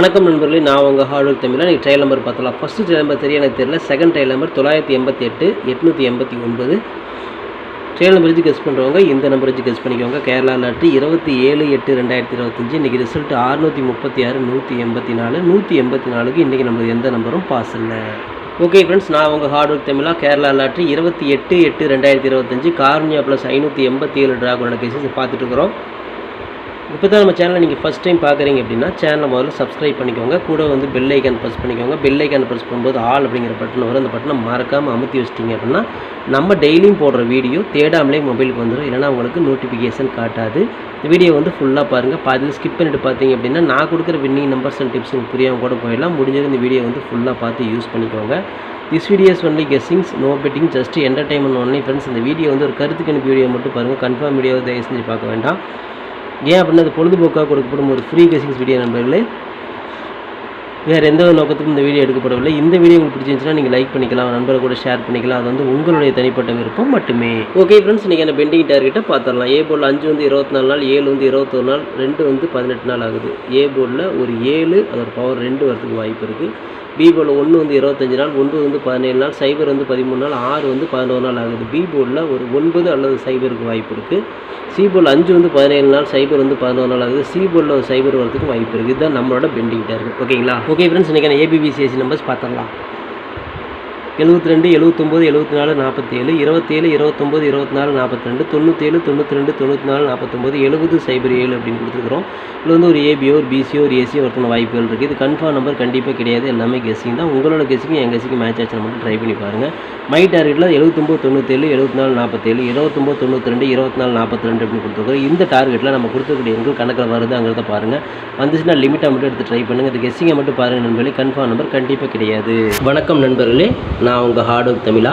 வணக்கம் நண்பர்களே நான் உங்கள் ஹார்டுவர் தமிழா நீங்கள் ட்ரையல் நம்பர் பார்த்தலாம் ஃபஸ்ட்டு ட்ரையல் நம்பர் தெரிய எனக்கு தெரியல. செகண்ட் ட்ரையல் நம்பர் தொள்ளாயிரத்தி எண்பத்தி எட்டு எட்நூற்றி எண்பத்தி ஒன்பது. ட்ரையல் நம்பர் வச்சு கெஸ் பண்ணுறவங்க இந்த நம்பர் வச்சு கெஸ் பண்ணிக்கோங்க. கேரளா லாட்ரி இருபத்தி ஏழு எட்டு ரெண்டாயிரத்தி இருபத்தஞ்சி. இன்றைக்கி ரிசல்ட் அறுநூற்றி முப்பத்தி ஆறு நூற்றி எண்பத்தி நாலு. நூற்றி எண்பத்தி நாலுக்கு இன்றைக்கி நம்மளுக்கு எந்த நம்பரும் பாஸ் இல்லை. ஓகே ஃப்ரெண்ட்ஸ் நான் உங்கள் ஹார்ட் ஒர்க் தமிழா. கேரளா லாட்ரி இருபத்தி எட்டு எட்டு ரெண்டாயிரத்தி இருபத்தஞ்சி. கார்னியா ப்ளஸ் ஐநூற்றி எண்பத்தி ஏழு ட்ராகோட கேசஸ் பார்த்துட்டு இருக்கிறோம். இப்போ தான் நம்ம சேனலை நீங்கள் ஃபஸ்ட் டைம் பார்க்குறீங்க அப்படின்னா சேனலை முதல்ல சப்ஸ்கிரைப் பண்ணிக்கோங்க. கூட வந்து பெல் ஐக்கான் ப்ரெஸ் பண்ணிக்கோங்க. பெல் ஐக்கான் ப்ரெஸ் பண்ணும்போது ஆல் அப்படிங்கிற பட்டன் வரும். அந்த பட்டனை மறக்காமல் அமுத்தி வச்சிட்டிங்க அப்படின்னா நம்ம டெய்லியும் போடுற வீடியோ தேடாமலே மொபைலுக்கு வந்துடும் இல்லைனா உங்களுக்கு நோட்டிஃபிகேஷன் காட்டாது. இந்த வீடியோ வந்து ஃபுல்லாக பாருங்கள் பாதியில் ஸ்கிப் பண்ணிட்டு பார்த்தீங்க அப்படின்னா நான் கொடுக்குற வின்னிங் நம்பர்ஸ் அண்ட் டிப்ஸ் உங்களுக்கு புரியாமல் கூட போயிடலாம். முடிஞ்சது இந்த வீடியோ வந்து ஃபுல்லாக பார்த்து யூஸ் பண்ணிக்கோங்க. This videos only guessings no betting just entertainment only friends இந்த வீடியோ வந்து ஒரு கருத்துக்கு எனக்கு வீடியோ மட்டும் பாருங்கள் கன்ஃபார்ம் வீடியோ தயவு செஞ்சு பார்க்க வேண்டாம். ஏன் அப்படின்னா அது பொழுதுபோக்காக கொடுக்கப்படும் ஒரு ஃப்ரீ கசிங்ஸ் வீடியோ நண்பர்களே. வேறு எந்த ஒரு நோக்கத்துக்கும் இந்த வீடியோ எடுக்கப்படவில்லை. இந்த வீடியோ உங்களுக்கு பிடிச்சிருந்துச்சுன்னா நீங்கள் லைக் பண்ணிக்கலாம் நண்பர்கள் கூட ஷேர் பண்ணிக்கலாம். அது வந்து உங்களுடைய தனிப்பட்ட விருப்பம் மட்டுமே. ஓகே ஃப்ரெண்ட்ஸ் நீங்கள் என்ன பெண்டிங் டார்கெட்டை பார்த்துடலாம். ஏ போர்டில் அஞ்சு வந்து இருபத்தி நாலு நாள் ஏழு வந்து இருபத்தொரு நாள் ரெண்டு வந்து பதினெட்டு நாள் ஆகுது. ஏ போர்டில் ஒரு ஏழு அதோட பவர் ரெண்டு வரதுக்கு வாய்ப்பு இருக்குது பி போர்டில் ஒன்று வந்து இருபத்தஞ்சு நாள் ஒன்பது வந்து பதினேழு நாள் சைபர் வந்து பதிமூணு நாள் ஆறு வந்து பதினோரு நாள் ஆகுது. பி போர்டில் ஒரு ஒன்பது அல்லது சைபருக்கு வாய்ப்பு இருக்குது சி போர்டில் அஞ்சு வந்து பதினேழு நாள் சைபர் வந்து பதினோரு நாள் ஆகுது. சி போர்டில் ஒரு சைபர் வரதுக்கு வாய்ப்பு இருக்குது இதுதான் நம்மளோட பெண்டிங் டார்கெட் ஓகேங்களா ஓகே ஃப்ரெண்ட்ஸ் இன்றைக்கான ஏபிபிசிஎஸ்சி நம்பர்ஸ் பார்த்துடலாம். எழுபத்தி ரெண்டு எழுபத்தொம்போது எழுபத்தி நாலு நாற்பத்தேழு இருபத்தேழு இருபத்தொம்போது இருபத்தி நாலு நாற்பத்தி ரெண்டு தொண்ணூற்றேழு தொண்ணூற்றி ரெண்டு தொண்ணூற்றி நாலு நாற்பத்தொம்போது எழுபது சைபர் ஏழு அப்படின்னு கொடுத்துருக்குறோம். இதில் வந்து ஒரு ஏபியோ ஒரு பிசியோ ஒரு ஏசியோ ஒருத்தன வாய்ப்புகள் இருக்குது இது கன்ஃபார்ம் நம்பர் கண்டிப்பாக கிடையாது. எல்லாமே கெஸ்ஸிங் தான். உங்களோட கெஸ்ஸிங் என் கெஸ்ஸிங் மேட்ச் ஆச்சு மட்டும் ட்ரை பண்ணி பாருங்கள் மை டார்கெட்டில் எழுபத்தொம்போது தொண்ணூற்றேழு எழுபத்தி நாலு நாற்பத்தேழு இருபத்தொம்போது தொண்ணூற்றி ரெண்டு இருபத்தி நாலு நாற்பத்தி ரெண்டு அப்படின்னு கொடுத்துருக்கோம் இந்த டார்கெட்டில் நம்ம கொடுத்துக்கூடிய எங்கள் கணக்கில் வருது அங்கே பாருங்கள் வந்துச்சுன்னா லிமிட்டாக மட்டும் எடுத்து ட்ரை பண்ணுங்கள் இந்த கெஸ்ஸிங்கை மட்டும் பாருங்கள் நண்பர்களே. கன்ஃபார்ம் நம்பர் கண்டிப்பாக கிடையாது. வணக்கம் நண்பர்களே. நான் உங்கள் ஹார்ட் ஒர்க் தமிழா?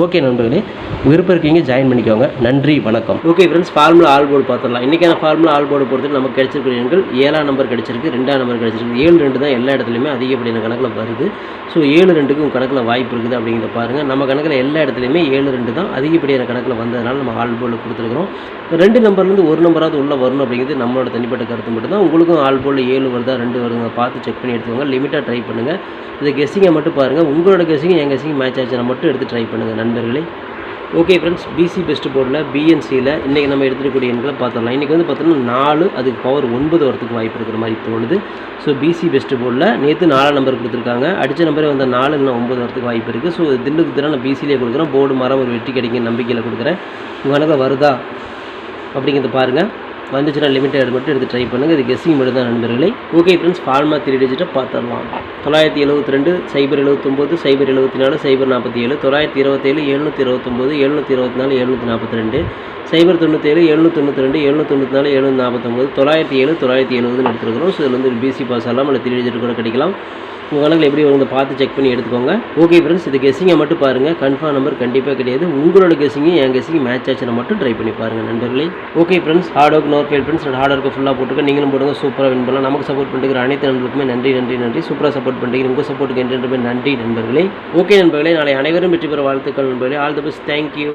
ஓகே நண்பர்களே விருப்பம் இருக்கீங்க ஜாயின் பண்ணிக்கோங்க. நன்றி வணக்கம். Okay friends formula all board பார்த்துடலாம். இன்றைக்கான ஃபார்முலா ஆல் போர்டு பொறுத்து நமக்கு கிடைச்சிருக்கிற எண்கள் ஏழாம் நம்பர் கிடைச்சிருக்கு ரெண்டாம் நம்பர் கிடைச்சிருக்கு. ஏழு ரெண்டு தான் எல்லா இடத்துலையுமே அதிகப்படியான கணக்கில் வருது. ஸோ ஏழு ரெண்டுக்கு உங்கள் கணக்கில் வாய்ப்பு இருக்குது அப்படிங்கிறத பாருங்கள் நம்ம கணக்கில் எல்லா இடத்துலையுமே ஏழு ரெண்டு தான் அதிகப்படியான கணக்கில் வந்ததுனால நம்ம ஆல் போர்டில் கொடுத்துருக்குறோம். ரெண்டு நம்பர்லேருந்து ஒரு நம்பராவது உள்ளே வரணும் அப்படிங்கிறது நம்மளோட தனிப்பட்ட கருத்து மட்டும்தான். உங்களுக்கும் ஆல் போர்டில் ஏழு வருதா ரெண்டு வருதுங்க பார்த்து செக் பண்ணி எடுத்துக்கோங்க. லிமிட்டாக ட்ரை பண்ணுங்கள் இதை கெஸ்ஸிங்கை மட்டும் பாருங்கள் உங்களோட கெஸ்ஸிங் என் கெஸ்ஸிங் மேட்ச் ஆச்சுன்னா மட்டும் எடுத்து ட்ரை பண்ணுங்கள் நண்பர்களே. ஓகே ஃப்ரெண்ட்ஸ் பிசி பெஸ்ட் போர்டில் பிஎன்சியில் இன்றைக்கி நம்ம எடுத்துக்கூடிய எண்களை பார்த்துடலாம். இன்றைக்கி வந்து பார்த்தோம்னா நாலு அதுக்கு பவர் ஒன்பது வரத்துக்கு வாய்ப்பு இருக்கிற மாதிரி தோணுது. ஸோ பிசி பெஸ்ட் போர்டில் நேற்று நாலாம் நம்பர் கொடுத்துருக்காங்க. அடித்த நம்பரே வந்த நாலு இன்னும் ஒம்பது வரத்துக்கு வாய்ப்பு இருக்குது ஸோ தில்லுக்கு தினம் நான் பிசிலே கொடுக்குறேன். போர்டு மரம் ஒரு வெற்றி கிடைக்கும் நம்பிக்கையில் கொடுக்குறேன். உங்கள் வருதா? அப்படிங்கிறத பாருங்கள் வந்துச்சுன்னா லிமிட்டட் மட்டும் எடுத்து ட்ரை பண்ணுங்கள் இது கெஸ்ஸிங் மட்டும் தான் நண்பர்களே. ஓகே ஃப்ரெண்ட்ஸ் ஃபார்மா த்ரீ டிஜிட்டை பார்த்துடலாம். தொள்ளாயிரத்தி எழுபத்தி ரெண்டு சைபர் எழுபத்தொம்போது சைபர் எழுபத்தி நாலு சைபர் நாற்பத்தி ஏழு தொள்ளாயிரத்தி இருபத்தேழு எழுநூற்றி இருபத்தொம்போது எழுநூற்றி இருபத்தி நாலு எழுநூற்றி நாற்பத்தி ரெண்டு சைபர் தொண்ணூற்றேழு எழுநூற்றி தொண்ணூற்றி ரெண்டு எழுநூற்றி தொண்ணூற்றி நாலு எழுநூற்றி நாற்பத்தொம்போது தொள்ளாயிரத்தி ஏழு தொள்ளாயிரத்தி எழுபதுன்னு எடுத்துருக்கிறோம். ஸோ இதில் வந்து பிசி பாஸ் ஆகலாம். இல்லை த்ரீ டிஜிட் கூட கிடைக்கலாம். உங்கள் எப்படி வருங்க பார்த்து செக் பண்ணி எடுத்துக்கோங்க. ஓகே ஃப்ரெண்ட்ஸ் இது கெஸிங்கை மட்டும் பாருங்கள் கன்ஃபார்ம் நம்பர் கண்டிப்பாக கிடையாது. உங்களோட கெஸிங்கும் என் கெஸிங்கும் மேட்ச் ஆச்சுன்னு மட்டும் ட்ரை பண்ணி பாருங்கள் நண்பர்களே. Okay friends hard work nor fail friends hard work ஃபுல்லாக போட்டுருக்கேன் நீங்களும் போடுங்க சூப்பராக வின் பண்ணலாம். நமக்கு சப்போர்ட் பண்ணிக்கிற அனைத்து நண்பர்களுக்குமே நன்றி நன்றி நன்றி. சூப்பராக சப்போர்ட் பண்ணுறீங்க உங்கள் சப்போர்ட்டுக்கு என்றுமே நன்றி நண்பர்களே. ஓகே நண்பர்களே நாளை அனைவரும் வெற்றி பெற வாழ்த்துக்கள் நண்பர்களே. All the best thank you